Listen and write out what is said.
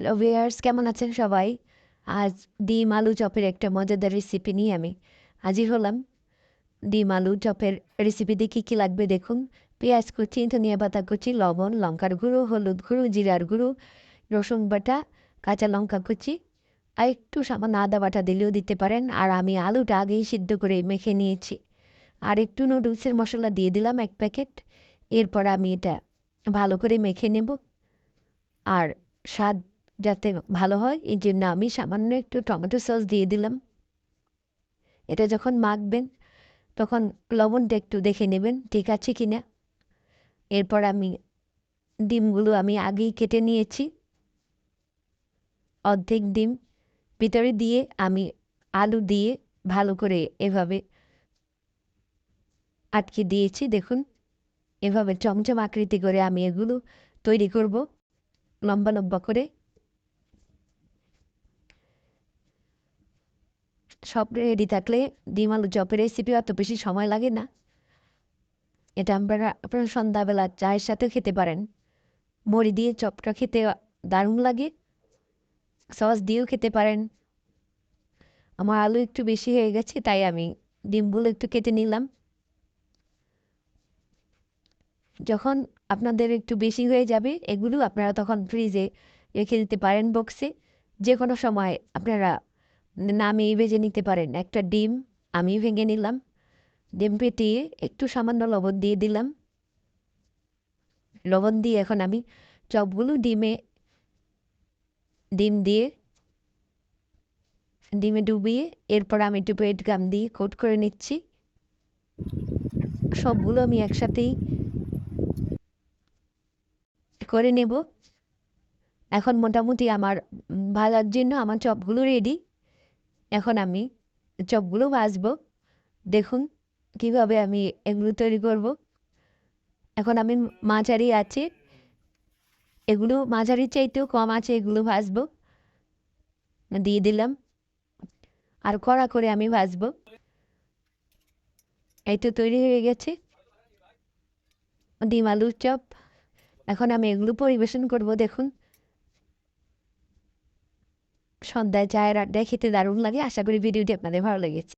Hello viewers কেমন আছেন সবাই? আজ ডিম আলু চপের একটা মজাদার রেসিপি নিয়ে আমি হাজির হলাম। ডিম আলু চপের রেসিপিতে কী কী লাগবে দেখুন। পেঁয়াজ কুচি, ধনিয়া পাতা কুচি, লবণ, লঙ্কার গুঁড়ো, হলুদ গুঁড়ো, জিরার গুঁড়ো, রসুন বাটা, কাঁচা লঙ্কা কুচি, আর একটু সামান্য আদা বাটা দিলেও দিতে পারেন। আর আমি আলুটা আগেই সিদ্ধ করে মেখে নিয়েছি। আর একটু নুডলসের মশলা দিয়ে দিলাম এক প্যাকেট। এরপর আমি এটা ভালো করে মেখে নেব। আর স্বাদ যাতে ভালো হয়। এই জন্য আমি সামান্য একটু টমেটো সস দিয়ে দিলাম। এটা যখন মাখবেন, তখন লবণটা একটু দেখে নেবেন, ঠিক আছে কি না এরপর আমি ডিমগুলো আমি আগেই কেটে নিয়েছি। অর্ধেক ডিম ভিতরে দিয়ে আমি আলু দিয়ে ভালো করে এভাবে আটকে দিয়েছি। দেখুন, এভাবে চমচম আকৃতি করে আমি এগুলো তৈরি করব, লম্বা লম্বা করে। সব রেডি থাকলে ডিম আলু চপের রেসিপি অত বেশি সময় লাগে না। এটা আপনারা আপনারা সন্ধ্যাবেলা চায়ের সাথেও খেতে পারেন। মুড়ি দিয়ে চপটা খেতে দারুণ লাগে। সস দিয়েও খেতে পারেন। আমার আলু একটু বেশি হয়ে গেছে, তাই আমি ডিমগুলো একটু কেটে নিলাম। যখন আপনাদের একটু বেশি হয়ে যাবে, এগুলো আপনারা তখন ফ্রিজে রেখে দিতে পারেন বক্সে যে কোনো সময় আপনারা নামিয়ে ভেজে নিতে পারেন। একটা ডিম আমি ভেঙে নিলাম, ডিম পেটিয়ে একটু সামান্য লবণ দিয়ে দিলাম। লবণ দিয়ে এখন আমি চপগুলো ডিমে, ডিম দিয়ে, ডিমে ডুবিয়ে এরপর আমি একটু পেট গাম দিয়ে কোট করে নিচ্ছি। সবগুলো আমি একসাথেই করে নেব। এখন মোটামুটি আমার ভাজার জন্য আমার চপগুলো রেডি এখন আমি চপগুলো ভাজবো। দেখুন কীভাবে আমি এগুলো তৈরি করব। এখন আমি মাঝারি আছে। এগুলো মাঝারি চাইতেও কম আছে, এগুলো ভাজবো। দিয়ে দিলাম। আর কড়া করে আমি ভাজবো। এই তো তৈরি হয়ে গেছে। ডিম আলুর চপ। এখন আমি এগুলো পরিবেশন করব, দেখুন। সন্ধ্যায় চায়ের আড্ডায় খেতে দারুণ লাগে। আশা করি ভিডিওটি আপনাদের ভালো লেগেছে।